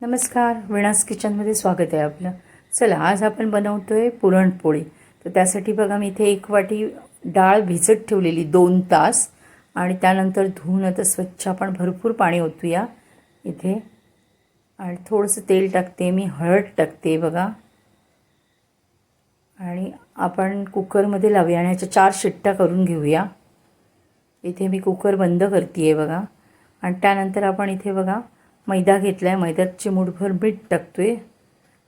नमस्कार विणास किचनमध्ये स्वागत आहे आपलं. चला आज आपण बनवतो आहे पुरणपोळी. तर त्यासाठी बघा मी इथे एक वाटी डाळ भिजत ठेवलेली दोन तास. आणि त्यानंतर धुवून आता स्वच्छ आपण भरपूर पाणी ओतूया इथे. आणि थोडंसं तेल टाकते मी हळद टाकते बघा. आणि आपण कुकरमध्ये लावूया आणि याच्या चार शिट्ट्या करून घेऊया. इथे मी कुकर बंद करते आहे बघा. आणि त्यानंतर आपण इथे बघा मैदा घेतला आहे मैद्यात चिमूटभर मीठ टाकतो आहे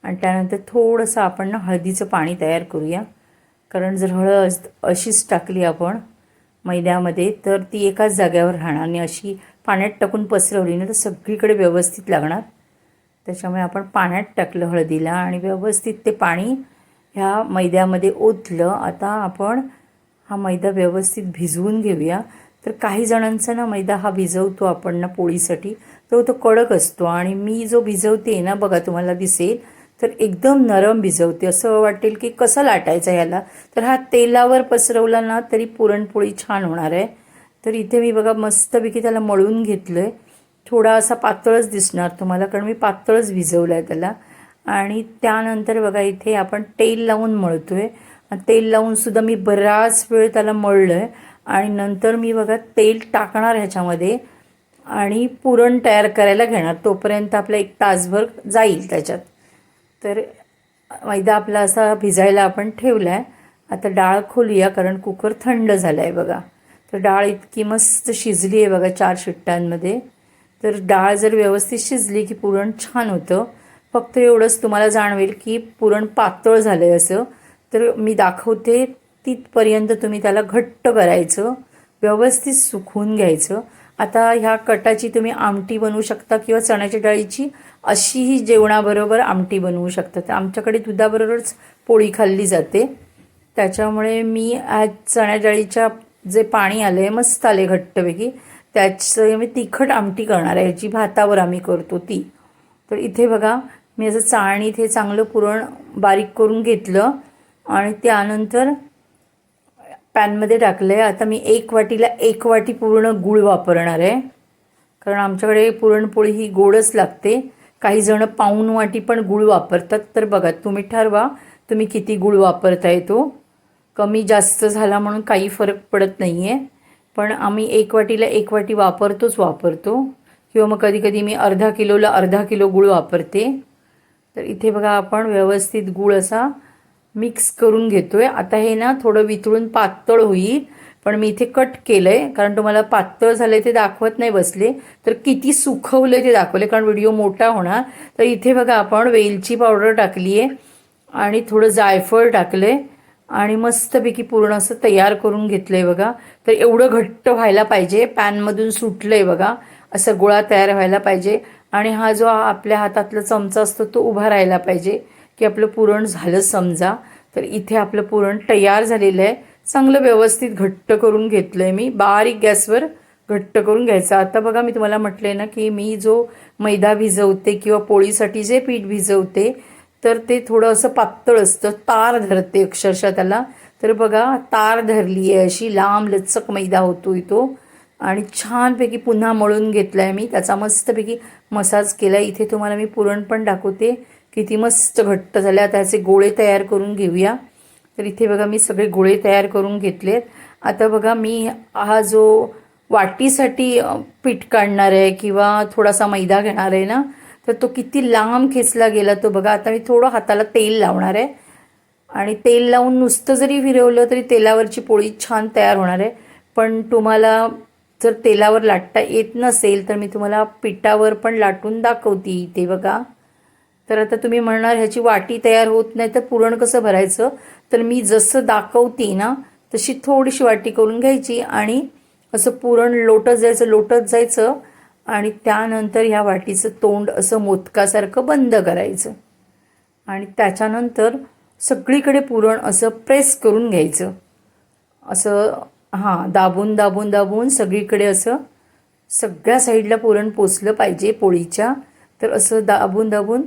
आणि त्यानंतर थोडंसं आपण ना हळदीचं पाणी तयार करूया. कारण जर हळद अशीच टाकली आपण मैद्यामध्ये तर ती एकाच जाग्यावर राहणार आणि अशी पाण्यात टाकून पसरवली ना तर सगळीकडे व्यवस्थित लागणार. त्याच्यामुळे आपण पाण्यात टाकलं हळदीला आणि व्यवस्थित ते पाणी ह्या मैद्यामध्ये ओतलं. आता आपण हा मैदा व्यवस्थित भिजवून घेऊया. तर काही जणांचा ना मैदा हा भिजवतो आपण ना पोळीसाठी. तो तो कडक असतो आणि मी जो भिजवते ना बघा तुम्हाला दिसेल तर एकदम नरम भिजवते. असं वाटेल की कसं लाटायचं ह्याला तर हा तेलावर पसरवला ना तरी पुरणपोळी छान होणार आहे. तर इथे मी बघा मस्तपैकी त्याला मळून घेतलं आहे थोडा असा पातळच दिसणार तुम्हाला कारण मी पातळच भिजवलं आहे त्याला. आणि त्यानंतर बघा इथे आपण तेल लावून मळतो आहे तेल लावूनसुद्धा मी बराच वेळ त्याला मळलं आहे आणि नंतर मी बघा तेल टाकणार ह्याच्यामध्ये आणि पुरण तयार करायला घेणार. तोपर्यंत आपला एक तासभर जाईल त्याच्यात. तर मैदा आपला असा भिजायला आपण ठेवला आहे आता डाळ खोलूया कारण कुकर थंड झाला आहे बघा. तर डाळ इतकी मस्त शिजली आहे बघा चार शिट्ट्यांमध्ये. तर डाळ जर व्यवस्थित शिजली की पुरण छान होतं. फक्त एवढंच तुम्हाला जाणवेल की पुरण पातळ झालं आहे असं. तर मी दाखवते तिथपर्यंत तुम्ही त्याला घट्ट करायचं व्यवस्थित सुकवून घ्यायचं. आता ह्या कटाची तुम्ही आमटी बनवू शकता किंवा चण्याच्या डाळीची अशीही जेवणाबरोबर आमटी बनवू शकता. तर आमच्याकडे दुधाबरोबरच पोळी खाल्ली जाते. त्याच्यामुळे मी आज चण्या डाळीच्या जे पाणी आलं आहे मस्त आले घट्टपैकी. त्याचं मी तिखट आमटी करणार आहे जी भातावर आम्ही करतो ती. तर इथे बघा मी असं चाळणीत हे चांगलं पुरण बारीक करून घेतलं. आणि त्यानंतर पॅनमध्ये टाकलं आहे आता मी एक वाटीला एक वाटी पूर्ण गूळ वापरणार आहे. कारण आमच्याकडे पुरणपोळी ही गोडच लागते. काही जण पाऊन वाटी पण गूळ वापरतात. तर बघा तुम्ही ठरवा तुम्ही किती गूळ वापरताय तो. कमी जास्त झाला म्हणून काही फरक पडत नाही आहे पण आम्ही एक वाटीला एक वाटी वापरतोच वापरतो. किंवा मग कधीकधी मी अर्धा किलोला अर्धा किलो गूळ वापरते. तर इथे बघा आपण व्यवस्थित गूळ असा मिक्स करून घेतो आहे आता हे ना थोडं वितळून पातळ होईल. पण मी इथे कट केलं आहे कारण तुम्हाला पातळ झालं ते दाखवत नाही बसले. तर किती सुखवलं ते दाखवले कारण व्हिडिओ मोठा होणार. तर इथे बघा आपण वेलची पावडर टाकली आहे आणि थोडं जायफळ टाकलं आहे आणि मस्तपैकी पूर्ण असं तयार करून घेतलं आहे बघा. तर एवढं घट्ट व्हायला पाहिजे. पॅनमधून सुटलं आहे बघा. असं गोळा तयार व्हायला पाहिजे. आणि हा जो आपल्या हातातला चमचा असतो तो उभा राहायला पाहिजे. की आपलं पुरण झालं समजा तर इथे आपलं पुरण तयार झालेलं आहे. चांगलं व्यवस्थित घट्ट करून घेतलं आहे मी. बारीक गॅसवर घट्ट करून घ्यायचं. आता बघा मी तुम्हाला म्हटलं आहे ना की मी जो मैदा भिजवते किंवा पोळीसाठी जे पीठ भिजवते तर ते थोडं असं पातळ असतं तार धरते अक्षरशः त्याला. तर बघा तार धरली आहे अशी लांब लचक मैदा होतो तो. आणि छानपैकी पुन्हा मळून घेतला आहे मी. त्याचा मस्तपैकी मसाज केला इथे तुम्हाला मी पुरण पण दाखवते. किती मस्त घट्ट झाल्या त्याचे गोळे तयार करून घेऊया. तर इथे बघा मी सगळे गोळे तयार करून घेतलेत. आता बघा मी हा जो वाटीसाठी पीठ काढणार आहे किंवा थोडासा मैदा घेणार आहे ना तर तो किती लांब खेचला गेला तो बघा. आता मी थोडं हाताला तेल लावणार आहे. आणि तेल लावून नुसतं जरी फिरवलं तरी तेलावरची पोळी छान तयार होणार आहे. पण तुम्हाला जर तेलावर लाटता येत नसेल तर मी तुम्हाला पिठावर पण लाटून दाखवते इथे बघा. तर आता तुम्ही म्हणणार ह्याची वाटी तयार होत नाही तर पुरण कसं भरायचं? तर मी जसं दाखवते ना तशी थोडीशी वाटी करून घ्यायची आणि असं पुरण लोटत जायचं लोटत जायचं आणि त्यानंतर ह्या वाटीचं तोंड असं मोदकासारखं बंद करायचं. आणि त्याच्यानंतर सगळीकडे पुरण असं प्रेस करून घ्यायचं. असं हां दाबून दाबून दाबून सगळीकडे असं सगळ्या साईडला पुरण पोचलं पाहिजे पोळीच्या. तर असं दाबून दाबून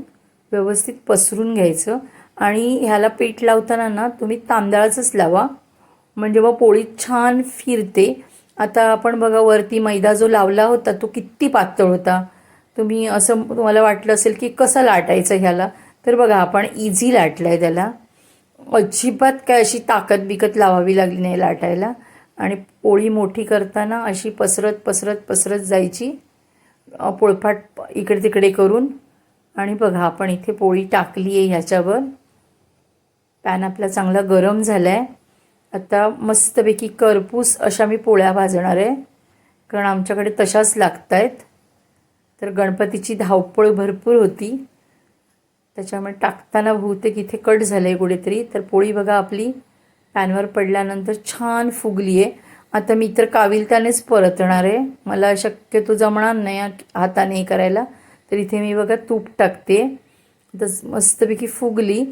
व्यवस्थित पसरून घ्यायचं आणि ह्याला पीठ लावताना ना तुम्ही तांदळाचंच लावा. म्हणजे मग पोळी छान फिरते. आता आपण बघा वरती मैदा जो लावला होता तो किती पातळ होता. तुम्ही असं तुम्हाला वाटलं असेल की कसं लाटायचं ह्याला? तर बघा आपण इझी लाटलं आहे त्याला. अजिबात काय अशी ताकद बिकत लावावी लागली नाही लाटायला. आणि पोळी मोठी करताना अशी पसरत पसरत पसरत जायची. पोळपाट इकडे तिकडे करून. आणि बघा आपण इथे पोळी टाकली आहे ह्याच्यावर. पॅन आपला चांगला गरम झाला आहे आता मस्तपैकी करपूस अशा मी पोळ्या भाजणार आहे कारण आमच्याकडे तशाच लागत आहेत तर गणपतीची धावपळ भरपूर होती. त्याच्यामुळे टाकताना बहुतेक इथे कट झालं आहे कुठेतरी. तर पोळी बघा आपली पॅनवर पडल्यानंतर छान फुगली आहे आता मी तर काविलतानेच परतणार आहे. मला शक्यतो जमणार नाही हाताने हे करायला. तर इथे मी बघा तूप टाकते. तस मस्तपैकी फुगली.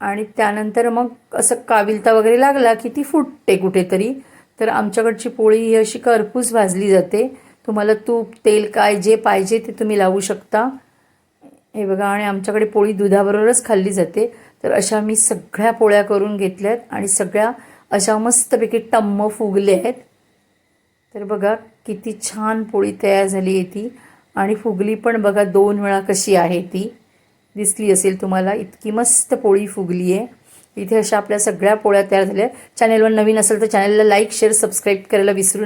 आणि त्यानंतर मग असं काविलता वगैरे लागला की ती फुटते कुठेतरी. तर आमच्याकडची पोळी ही अशी करपूस भाजली जाते. तुम्हाला तूप तेल काय जे पाहिजे ते तुम्ही लावू शकता. हे बघा आणि आमच्याकडे पोळी दुधाबरोबरच खाल्ली जाते. तर अशा मी सगळ्या पोळ्या करून घेतल्यात आणि सगळ्या अशा मस्तपैकी टम्म फुगल्या आहेत. तर बघा किती छान पोळी तयार झाली आहे ती. आणि फुगली पण बघा दोन वेळा कशी आहे ती. दिसली असेल तुम्हाला इतकी मस्त पोळी फुगली आहे. इथे अशा आपल्या सगळ्या पोळ्या तयार झाल्या. चॅनेलवर नवीन असेल तर चॅनलला लाईक शेअर सबस्क्राईब करायला विसरू